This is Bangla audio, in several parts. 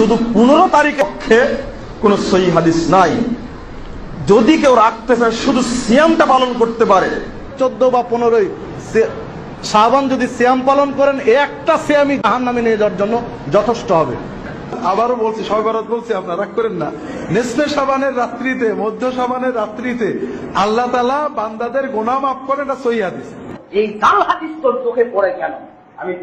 শুধু পনেরো তারিখে পক্ষে কোনো সহি হাদিস নাই। যদি কেউ রাখতে চায় শুধু সিয়ামটা পালন করতে পারে। চোদ্দ বা পনেরোই সাবান যদি সিয়াম পালন করেন একটা শ্যামই জাহান নামে নিয়ে যাওয়ার জন্য যথেষ্ট হবে। আবারও বলছি সবাই বলছি আপনারা রাগ করেন না। নেসলে সাবানের রাত্রিতে মধ্য সাবানের রাত্রিতে আল্লাহ তালা বান্দাদের গোনা মাফ করেন এটা সহি হাদিস। এই জাল হাদিস তোর চোখে পড়ে কেন? আমি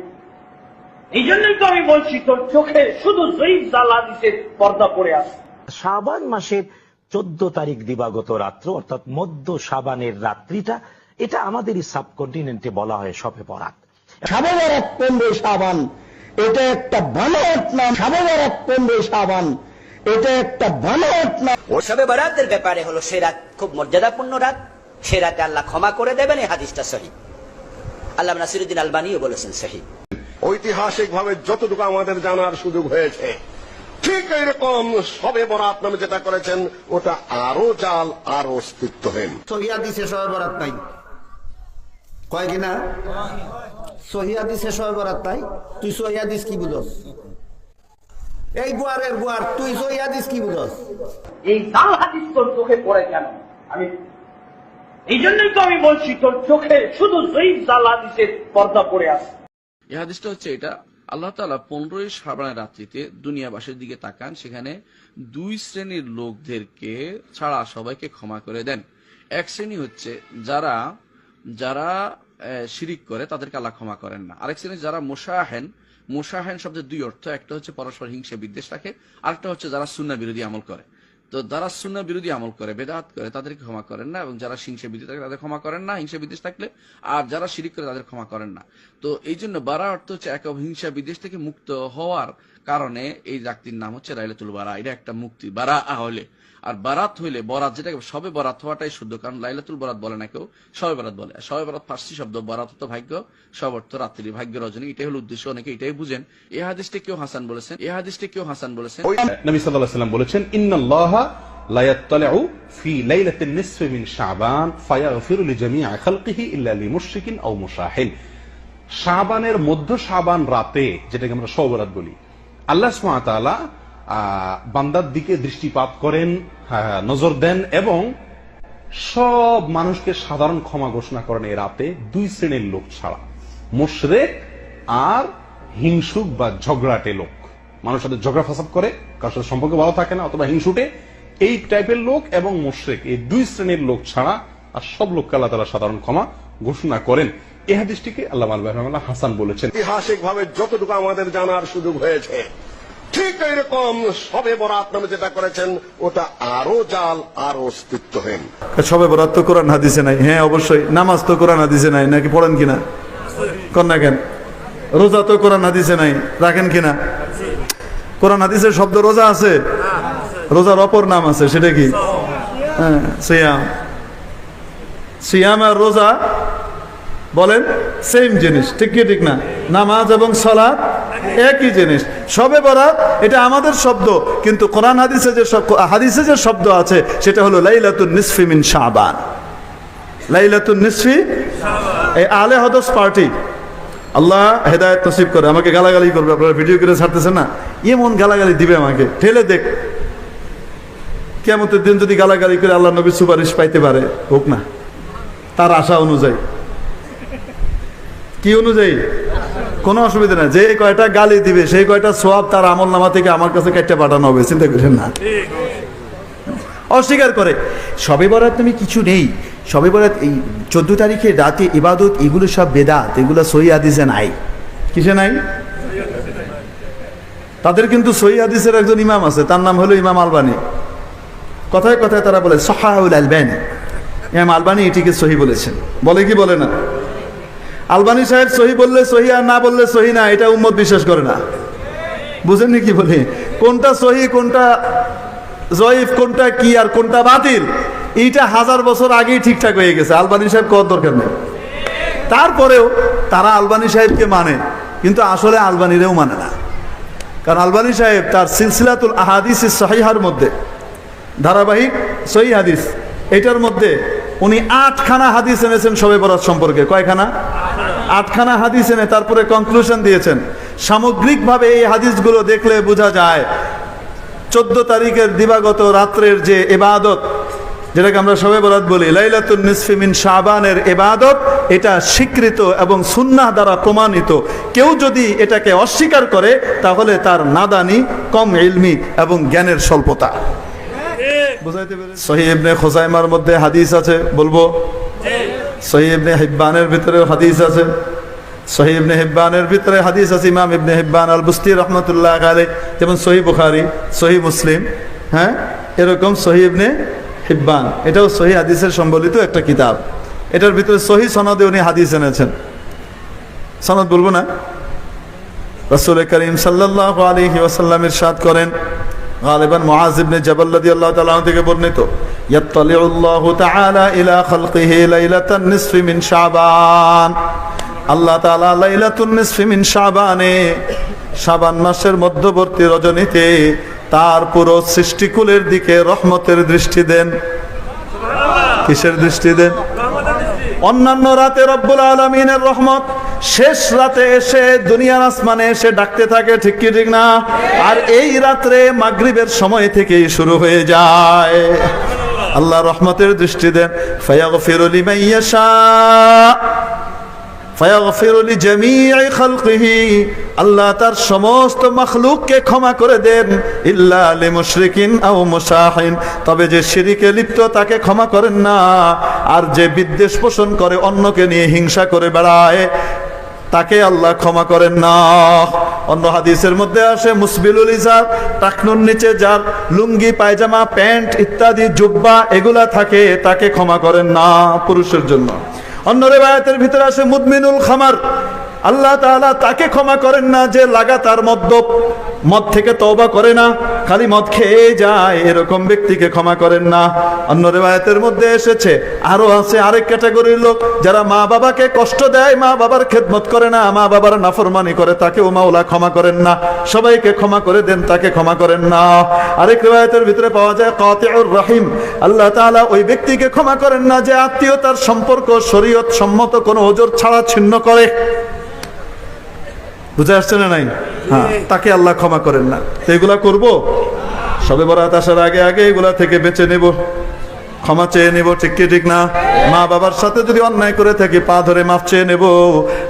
এই জন্যই তো আমি বলছি তোর চোখে শুধু জয়ীফ জাল হাদিসের পর্দা পড়ে আছে। শাবান মাসের চোদ্দ তারিখ দিবাগত রাত্র অর্থাৎ মধ্য শাবানের রাত্রিটা এটা আমাদের এই সাবকন্টিনেন্টে বলা হয় বরাত। সাবে বরাত পনেরোই সাবান এটা একটা বানোয়াট নাম সাবে বরাত পনেরোই সাবান এটা একটা বানোয়াট নাম। ও সবে বরাতের ব্যাপারে হলো সে রাত খুব মর্যাদাপূর্ণ রাত। সে রাতে আল্লাহ ক্ষমা করে দেবেন এই হাদিসটা সহি। আল্লাহ নাসিরুদ্দিন আলবানিও বলেছেন সহি। ঐতিহাসিক ভাবে যতটুকু আমাদের জানার সুযোগ হয়েছে ঠিক এরকম সবে বরাত নামে যেটা করেছেন ওটা আরও জাল আরও অস্তিত্বহীন সহিয়াদিসে সবে বরাত নাই। কয় কিনা সবে বরাত নাই। তুই সহিয়াদিস কি বুঝস? এই গুয়ারের গুয়ার তুই সহিয়াদিস কি বুঝস? এই জাল হাদিস তোর চোখে পড়ে কেন? আমি এই জন্যই তো আমি বলছি তোর চোখে শুধু জয়ীফ জাল হাদিসের পর্দা পড়ে আছে। এই হাদিসটা হচ্ছে এটা, আল্লাহ তালা পনেরোই শ্রাবণের রাত্রিতে দুনিয়াবাসীর দিকে তাকান, সেখানে দুই শ্রেণির লোকদেরকে ছাড়া সবাইকে ক্ষমা করে দেন। এক শ্রেণি হচ্ছে যারা যারা শিরিক করে, তাদেরকে আল্লাহ ক্ষমা করেন না। আরেক শ্রেণি যারা মোশাহেন মোশাহেন শব্দের দুই অর্থ, একটা হচ্ছে পরস্পর হিংসা বিদ্বেষ রাখে, আরেকটা হচ্ছে যারা সুন্না বিরোধী আমল করে। তো যারা সুন্না বিরোধী আমল করে, বেদাত করে, তাদেরকে ক্ষমা করেন না, এবং যারা হিংসা বিদ্বেষ থাকে তাদের ক্ষমা করেন না। হিংসা বিদ্বেষ থাকলে আর যারা শিরিক করে তাদের ক্ষমা করেন না। তো এই জন্য বারা অর্থ হচ্ছে এক হিংসা বিদ্বেষ থেকে মুক্ত হওয়ার কারণে এই জাতির নাম হচ্ছে লাইলাতুল বারা। এটা একটা মুক্তি। বারা হলে আর বারাত হইলে বরাত যেটাকে সবে বরাত হওয়াটাই শুদ্ধ, কারণ লাইলাতুল বরাত বলে না কেউ, সবে বরাত বলে। সবে বরাত ফার্সি শব্দ, বরাত তো ভাগ্য, সব অর্থ রাত্রি, ভাগ্য রজনী, এটাই হলো উদ্দেশ্য। অনেকে এটাই বুঝেন। এই হাদিসটি কেউ হাসান বলেছেন এই হাদিসটি কেউ হাসান বলেছেন। নবী সাল্লাল্লাহু সাল্লাম বলেছেন, ইন্নাল্লাহা মধ্য রাতে, যেটাকে আমরা বলি, আল্লাহ বান্দার দিকে দৃষ্টিপাত করেন নজর দেন এবং সব মানুষকে সাধারণ ক্ষমা ঘোষণা করেন এই রাতে দুই শ্রেণির লোক ছাড়া। মুশরেক আর হিংসুক বা ঝগড়াটে লোক। মানুষের সাথে ঝগড়া ফাসাদ করে, কারোর সাথে সম্পর্ক ভালো থাকে না অথবা হিংসুটে এই টাইপের লোক এবং মুশরেক এই দুই শ্রেণির লোক ছাড়া আর সব লোককে আল্লাহ তালা সাধারণ ক্ষমা ঘোষণা করেন। এই হাদিসটিকে আল্লাহ আল্লাহ হাসান বলেছেন। ঐতিহাসিক ভাবে যতটুকু আমাদের জানার সুযোগ হয়েছে ঠিক এরকম সবে বরাত নামে যেটা করেছেন ওটা আরও জাল আরও অস্তিত্বহীন সবে বরাত তো কোরআন হাদিসে নাই। হ্যাঁ অবশ্যই। নামাজ তো কোরআন হাদিসে নাই। নাকি পড়েন কিনা? কন্যা কেন? রোজা তো কোরআন হাদিসে নাই। রাখেন কিনা? কোরআন হাদিসের শব্দ রোজা আছে। রোজার অপর নাম আছে, সেটা কি? হ্যাঁ সিয়াম। সিয়াম আর রোজা, বলেন সেম জিনিস, ঠিক কি, ঠিক না? নামাজ এবং সালাত একই জিনিস। সবে বরাত, এটা আমাদের শব্দ, কিন্তু কোরআন হাদিসে যে হাদিসে যে শব্দ আছে, সেটা হলো লাইলাতুন নিসফি মিন শাবান। লাইলাতুন নিসফি, এই আলে হদস পার্টি। আল্লাহ হেদায়ত নসিব করে, আমাকে গালাগালি করবে, আপনারা ভিডিও করে ছাড়তেছেন না? এমন গালাগালি দিবে আমাকে, ঠেলে দেখ। কেমতের দিন যদি গালাগালি করে আল্লাহ নবী সুপারিশ পাইতে পারে, হোক না। তার আশা অনুযায়ী। কি অনুযায়ী? কোনো অসুবিধা নাই। যে কয়টা গালি দিবে, সেই কয়টা সোয়াব তার আমল নামা থেকে আমার কাছে কেটে পাঠানো হবে, চিন্তা করেন না। অস্বীকার করে। সবে বরাত তুমি কিছু নেই। সবে বরাত এই চোদ্দ তারিখে রাতে ইবাদত, এগুলো সব বেদাত, এগুলো সহি হাদিসে নাই। কিসে নাই? তাদের কিন্তু সহি হাদিসের একজন ইমাম আছে, তার নাম হলো ইমাম আলবানি। কথায় কথায় তারা বলে সহাউল আলবানি। ইমাম আলবানি এটিকে সহি বলেছেন। বলে কি বলে না? আলবানি সাহেব সহি বললে সহি আর না বললে সহি না, এটা উম্মত বিশ্বাস করে না। বুঝেননি কি বলি? কোনটা সহি, কোনটা জয়ীফ, কোনটা কি আর কোনটা বাতিল, এইটা হাজার বছর আগেই ঠিকঠাক হয়ে গেছে। আলবানি সাহেব কত দরকার নেই। তারপরেও তারা আলবানি সাহেবকে মানে কিন্তু আসলে আলবানিরেও মানে না। কারণ আলবানি সাহেব তার সিলসিলাতুল আহাদিস সহিহার মধ্যে ধারাবাহিক সহি হাদিস। এটার মধ্যে উনি আটখানা হাদিস এনেছেন সবে বরাত সম্পর্কে। কয়খানা? আটখানা হাদিস এনে তারপরে কনক্লুশন দিয়েছেন। সামগ্রিকভাবে এই হাদিসগুলো দেখলে বোঝা যায়, চোদ্দ তারিখের দিবাগত রাত্রের যে এবাদত, যেটাকে আমরা সবে বরাত বলি লাইলাতুল নিসফি মিন শাবানের এবাদত, এটা স্বীকৃত এবং সুন্নাহ দ্বারা প্রমাণিত। কেউ যদি এটাকে অস্বীকার করে, তাহলে তার নাদানি কম ইলমি এবং জ্ঞানের স্বল্পতা। সহিহ ইবনে খোসাইমার মধ্যে হাদিস আছে বলব? সহিহ ইবনে হিব্বানের ভিতরে হাদিস আছে। সহি ইবনে হিব্বানের ভিতরে হাদিস আছে ইমাম ইবনে হিব্বান আল বুস্তি রহমতুল্লাহ আলাই যেমন সহি বুখারি সহি মুসলিম হ্যাঁ? এরকম সহি ইবনে হিব্বান। এটাও সহি হাদিসের সম্বলিত একটা কিতাব। এটার ভিতরে সহি সনদে উনি হাদিস এনেছেন। সনদ বলব না? রসুল করিম সাল্লাহ আলহি ওয়াসাল্লাম ইরশাদ করেন গালিবান মুআযিবনে জবল রাদিয়াল্লাহু তাআলা থেকে বর্ণিত, ইয়াত্তালিউল্লাহু তাআলা ইলা খালকিহি লাইলাতান নিসফি মিন শাবান। আল্লাহ তাআলা লাইলাতুন নিসফি মিন শাবানে শাবান মাসের মধ্যবর্তী রজনীতে তার পুরো সৃষ্টিকুলের দিকে রহমতের দৃষ্টি দেন। কিসের দৃষ্টি দেন? অন্যান্য রাতে রব্বুল আলমিনের রহমত। শেষ রাতে এসে দুনিয়ার আসমানে এসে ডাকতে থাকে, ঠিক কি, ঠিক না? আর এই রাত্রে মাগরিবের সময় থেকেই শুরু হয়ে যায়। আল্লাহ রহমতের দৃষ্টি দেন, ফায়াগফিরু লিমান ইয়াশা, ফায়াগফিরু লিজামিই খালকিহি। আল্লাহ তার সমস্ত মখলুককে ক্ষমা করে দেন, ইল্লা লিমুশরিকিন আও মুসাহিন। তবে যে শিরিকে লিপ্ত, তাকে ক্ষমা করেন না। আর যে বিদ্বেষ পোষণ করে, অন্যকে নিয়ে হিংসা করে বেড়ায় তাকে আল্লাহ ক্ষমা করেন না। অন্য হাদিসের মধ্যে আসে, মুসবিলুল ইজার টাকনুর নিচে যার লুঙ্গি, পায়জামা, প্যান্ট ইত্যাদি, জুব্বা, এগুলা থাকে, তাকে ক্ষমা করেন না পুরুষের জন্য। অন্য রেবায়তের ভিতরে আসে, মুদমিনুল খামার। আল্লাহ তাআলা তাকে ক্ষমা করেন না যে লাগাতার মদ্যপ, মদ থেকে তওবা করে না, খালি মদ খেয়ে যায়, এরকম ব্যক্তিকে ক্ষমা করেন না। অন্য রেবায়তের মধ্যে এসেছে, আরও আছে আরেক ক্যাটাগরির লোক, যারা মা বাবাকে কষ্ট দেয়, মা বাবার খেদমত করে না, মা বাবার নাফরমানি করে, তাকেও মাওলা ক্ষমা করেন না। সবাইকে ক্ষমা করে দেন, তাকে ক্ষমা করেন না। আরেক রেবায়তের ভিতরে পাওয়া যায়, কাতিউর রাহিম, আল্লাহ তাআলা ওই ব্যক্তিকে ক্ষমা করেন না যে আত্মীয়তার সম্পর্ক, শরীয়ত সম্মত কোনো ওজোর ছাড়া ছিন্ন করে। বুঝে আসছে না নাই? হ্যাঁ তাকে আল্লাহ ক্ষমা করেন না। তো এগুলা করব? সবে বরাত আসার আগে আগে এগুলা থেকে বেঁচে নেব। ক্ষমা চেয়ে নেব ঠিক কি ঠিক না? মা বাবার সাথে যদি অন্যায় করে থাকি পা ধরে মাফ চেয়ে নেব।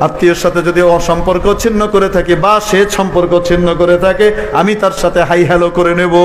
আত্মীয়ের সাথে যদি অসম্পর্ক ছিন্ন করে থাকি বা সে সম্পর্ক ছিন্ন করে থাকে আমি তার সাথে হাই হ্যালো করে নেব।